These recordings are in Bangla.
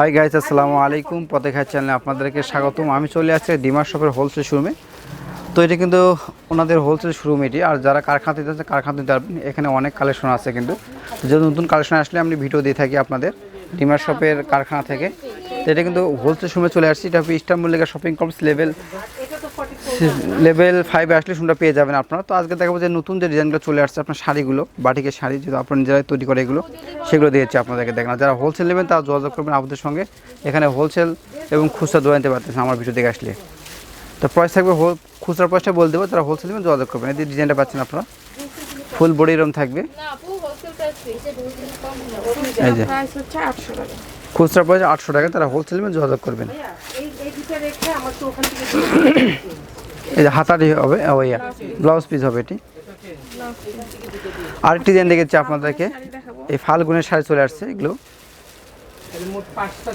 হাই গাইজ আসসালামু আলাইকুম। পতেখা চ্যানেলে আপনাদেরকে স্বাগতম। আমি চলে আসছি ডিমার শপের হোলসেল শোরুমে তো এটা কিন্তু ওনাদের হোলসেল শোরুম এটি। আর যারা কারখানা দিতে আছে কারখানা দিতে পারবেন এখানে অনেক কালেকশন আছে কিন্তু। যদি নতুন কালেকশন আসলে আমি ভিডিও দিয়ে থাকি আপনাদের ডিমার শপের কারখানা থেকে। তো এটা কিন্তু হোলসেল শোরুমে চলে আসছি। এটা Easter Mallika shopping complex level level ফাইভে আসলে শুনটা পেয়ে যাবেন আপনারা। তো আজকে দেখাবো যে নতুন যে ডিজাইনগুলো চলে আসছে আপনার শাড়িগুলো, বাটিকের শাড়ি যেহেতু আপনার নিজেরাই তৈরি করে এগুলো, সেগুলো দিয়েছি আপনাদেরকে দেখেন। যারা হোলসেল নেবেন, তারা যোগাযোগ করবেন আমাদের সঙ্গে। এখানে হোলসেল এবং খুচরা দোয়া নিতে পারতেছেন আমার ভিডিও দেখে আসলে। তো প্রাইস থাকবে হোল খুচরা প্রাইসটা বলে দেবো, যারা হোলসেল নেবেন যোগাযোগ করবেন। এই ডিজাইনটা পাচ্ছেন আপনারা ফুল বডি এরম থাকবে। খুচরা প্রাইস আটশো টাকা তারা হোলসেল নেবেন যোগাযোগ করবেন। এই যে হাতারি হবে ও ইয়া ব্লাউজ পিস হবে এটি। আরেকটি ডিজাইন দেখেছি আপনাদেরকে এই ফাল্গুনের শাড়ি চলে আসছে এগুলো।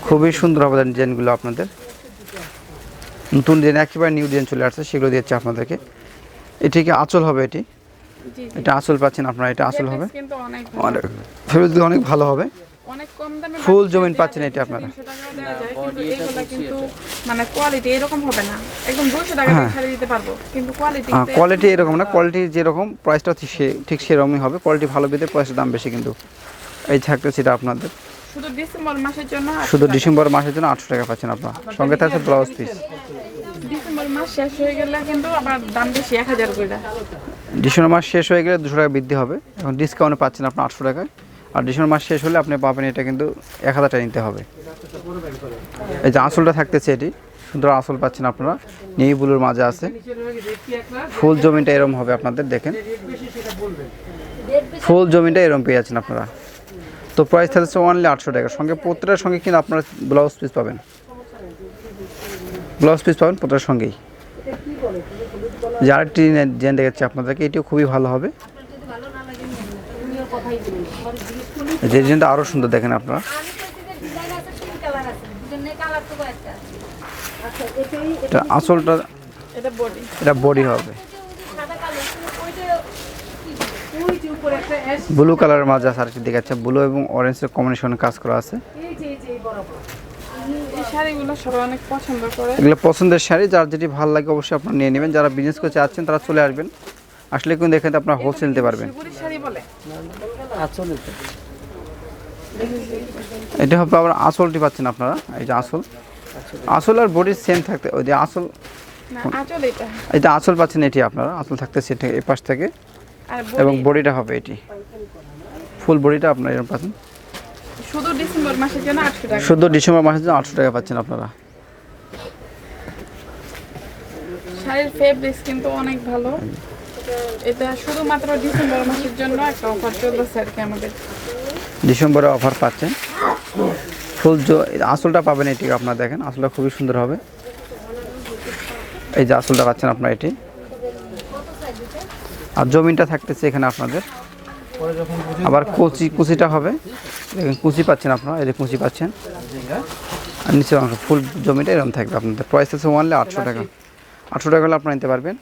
খুবই সুন্দর হবে ডিজাইনগুলো আপনাদের। নতুন ডিজাইন একেবারে নিউ ডিজাইন চলে আসছে সেগুলো দিয়েছে আপনাদেরকে। এটি কি আঁচল হবে এটি? এটা আঁচল পাচ্ছেন আপনারা এটা আঁচল হবে। অনেক ফেব্রিকগুলো অনেক ভালো হবে। অনেক কম দামে ফুল জমিন পাচ্ছেন এটা আপনারা। 300 টাকাও দেয়া যায়, কিন্তু মানে কোয়ালিটি এরকম হবে না। একদম দুশো টাকা দিয়ে দিতে পারব কিন্তু কোয়ালিটি কোয়ালিটি এরকম না কোয়ালিটি যেরকম প্রাইসটা ঠিক সে ঠিক সেরকমই হবে। কোয়ালিটি ভালো পেতে প্রাইসের দাম বেশি কিন্তু। এই থাকতে সেটা আপনাদের। শুধু ডিসেম্বর মাসের জন্য শুধু ডিসেম্বর মাসের জন্য আটশো টাকা পাচ্ছেন আপনারা। সঙ্গে থাকছে ব্লাউজ পিস ডিসেম্বর মাস শেষ হয়ে গেলে কিন্তু আবার দাম বেশি এক হাজার করে। ডিসেম্বর মাস শেষ হয়ে গেলে দুশো টাকা বৃদ্ধি হবে। এখন ডিসকাউন্টে পাচ্ছেন আপনার আটশো টাকায়। আর ডিসেম্বর মাস শেষ হলে আপনি পাবেন, এটা কিন্তু এক হাজার টাকা নিতে হবে। এই যে আঁচলটা থাকতেছে এটি, সুন্দর আঁচল পাচ্ছেন আপনারা। নেই বুলুর মাঝে আছে। ফুল জমিনটা এরম হবে আপনাদের, দেখেন। ফুল জমিনটা এরম পেয়ে যাচ্ছেন আপনারা। তো প্রাইস থাকছে ওনলি আটশো টাকা। সঙ্গে প্রত্যেকটার সঙ্গে কিন্তু আপনারা ব্লাউজ পিস পাবেন। ব্লাউজ পিস পাবেন প্রত্যেকটার সঙ্গেই। যে আরেকটি ডিজাইন দেখাচ্ছি আপনাদেরকে, এটিও খুবই ভালো হবে। যে ডিজাইনটা আরও সুন্দর দেখেন আপনারা। এটা আঁচলটা এটা বডি হবে। ব্লু কালারের মাঝে আরেকটি দেখাচ্ছে ব্লু এবং অরেঞ্জের কম্বিনেশনে কাজ করা আছে। এগুলো পছন্দের শাড়ি, যার যেটি ভালো লাগে অবশ্যই আপনারা নিয়ে নেবেন। যারা বিজনেস করতে চাচ্ছেন, তারা চলে আসবেন। আসলে কিন্তু এখানে আপনারা হোলসেল নিতে পারবেন। এটা হবে আবার আসলটি পাচ্ছেন আপনারা এই যে আসল। আসল আর বডির সেম থাকতে ওই যে আসল। এটা। যে পাচ্ছেন এটি আপনারা আসল থাকতে সেটা এই পাশ থেকে। আর এবং বডিটা হবে এটি। ফুল বডিটা আপনারা এরকম পাচ্ছেন। শুধু ডিসেম্বর মাসের জন্য আটশো টাকা। শুধু ডিসেম্বর মাসের জন্য আটশো টাকা পাচ্ছেন আপনারা। শাড়ির ফেব্রিক্স কিন্তু অনেক ভালো। এটা শুধুমাত্র ডিসেম্বর মাসের জন্য একটা অফার চলতেছে আর কি আমাদের। ডিসেম্বরে অফার পাচ্ছেন। ফুল আঁচলটা পাবেন এটি, আপনার দেখেন, আসলটা খুবই সুন্দর হবে। এই যে আসলটা পাচ্ছেন আপনারা এটি। আর জমিনটা থাকতেছে এখানে আপনাদের। আবার কুচি, কুচিটা হবে। দেখেন, কুচি পাচ্ছেন আপনারা, এই যে কুচি পাচ্ছেন। আর অংশ, ফুল জমিটা এরকম থাকবে আপনাদের। প্রাইস আছে ওয়ানলে আটশো টাকা। আটশো টাকা হলে আপনারা নিতে পারবেন।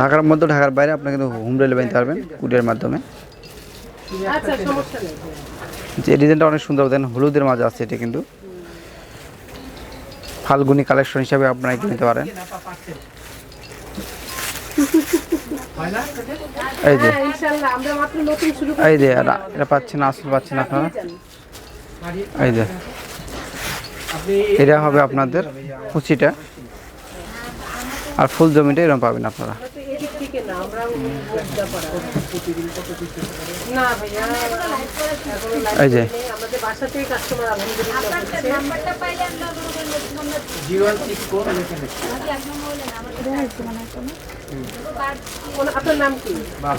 ঢাকার মধ্যে ঢাকার বাইরে আপনি কিন্তু হোম ডেলিভারি নিতে পারবেন কুরিয়ার মাধ্যমে। যে ডিজাইনটা অনেক সুন্দর দেন হলুদের মাঝে আছে এটা কিন্তু। ফাল্গুনি কালেকশন হিসাবে আপনারা নিতে পারেন। এই যে এই যে এটা এটা পাচ্ছেন আসল পাচ্ছেন আপনারা। এই যে এটা হবে আপনাদের কুচিটা। আর ফুল জমিটা এরকম পাবেন আপনারা। এই যে। আপনার নতুন নাম্বার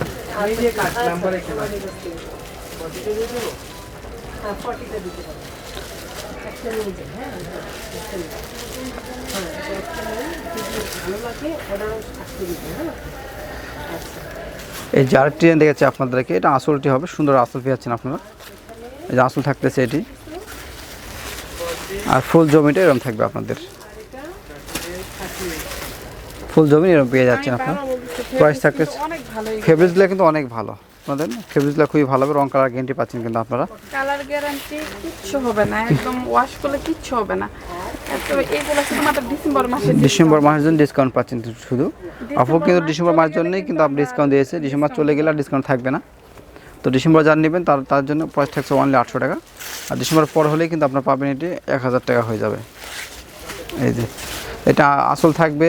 একটা এই যে আরেকটি ডিজাইন দেখেছি আপনাদেরকে। এটা আসলটি হবে সুন্দর আসল পেয়েছেন আপনারা। এই যে আসল থাকতেছে এটি। আর ফুল জমিটা এরকম থাকবে আপনাদের। ফুল জমি এরকম পেয়ে যাচ্ছেন আপনার। প্রাইস fabrics থাকবে কিন্তু অনেক ভালো। আপনাদের? ফেব্রিকগুলো খুবই ভালো হবে রং কালার গ্যারেন্টি পাচ্ছেন কিন্তু আপনারা। কালার গ্যারান্টি কিচ্ছু হবে না একদম ওয়াশ করলে কিচ্ছু হবে না। ডিসেম্বর মাসের জন্য ডিসকাউন্ট পাচ্ছেন শুধু। কিন্তু ডিসেম্বর মাসের জন্যই কিন্তু আপনি ডিসকাউন্ট দিয়েছে। ডিসেম্বর চলে গেলে আর ডিসকাউন্ট থাকবে না। তো ডিসেম্বর যার নেবেন তার তার জন্য প্রাইস থাকছে অনলি আটশো টাকা। আর ডিসেম্বর পর হলেই কিন্তু আপনার পাবেন এটি এক হাজার টাকা হয়ে যাবে। এই যে এটা আসল থাকবে।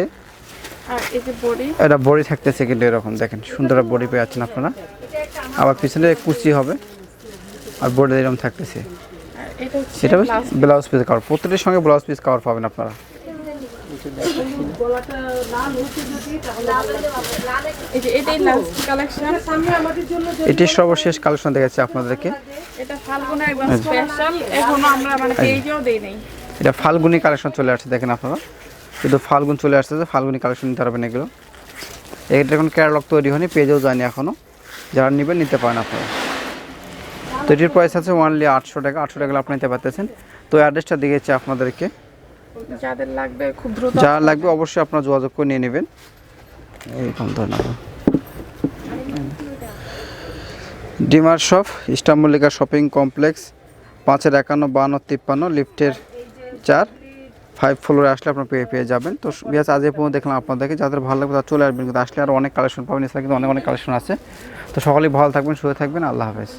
এটা বডি থাকতেছে কিন্তু এরকম দেখেন সুন্দর বডি পেয়ে যাচ্ছেন আপনারা। আবার পিছনে কুচি হবে আর বোর্ডে এরকম থাকতেছে। সেটা ব্লাউজ পিস কাভার প্রত্যেকটির সঙ্গে ব্লাউজ পিস কাভার পাবেন আপনারা। এটি সর্বশেষ কালেকশন দেখাচ্ছি আপনাদেরকে। এটা ফাল্গুনি কালেকশন চলে আসছে, দেখেন আপনারা। কিন্তু ফাল্গুন চলে আসতেছে ফাল্গুনি কালেকশন নিতে পারবেন এগুলো। এটা এখন ক্যাটালগ তৈরি হয়নি, পেজেও যায়নি এখনও যারা নেবেন নিতে পারেন আপনারা। তো এটির প্রাইস আছে ওয়ানলি আটশো টাকা আটশো টাকা আপনি নিতে পারতেছেন। তো অ্যাড্রেসটা দিয়েছি আপনাদেরকে। যাদের লাগবে খুব দ্রুত যা লাগবে অবশ্যই আপনারা যোগাযোগ করে নিয়ে নেবেন। এইরকম ধন্যবাদ ডিমার শপ ইস্টামল্লিকা শপিং কমপ্লেক্স পাঁচের একান্ন বান্ন তিপ্পান্ন লিফটের চার। ফাইভ ফ্লোরে আসলে আপনার পেয়ে পেয়ে যাবেন। তো বিয়াস আজ পর্যন্ত দেখলাম আপনাদেরকে, যাদের ভালো লাগবে তারা চলে আসবেন। কিন্তু আসলে আর অনেক কালেকশন পাবেন, এছাড়া কিন্তু অনেক অনেক কালেকশন আছে। তো সকলেই ভালো থাকবেন শুয়ে থাকবেন। আল্লাহ হাফেজ।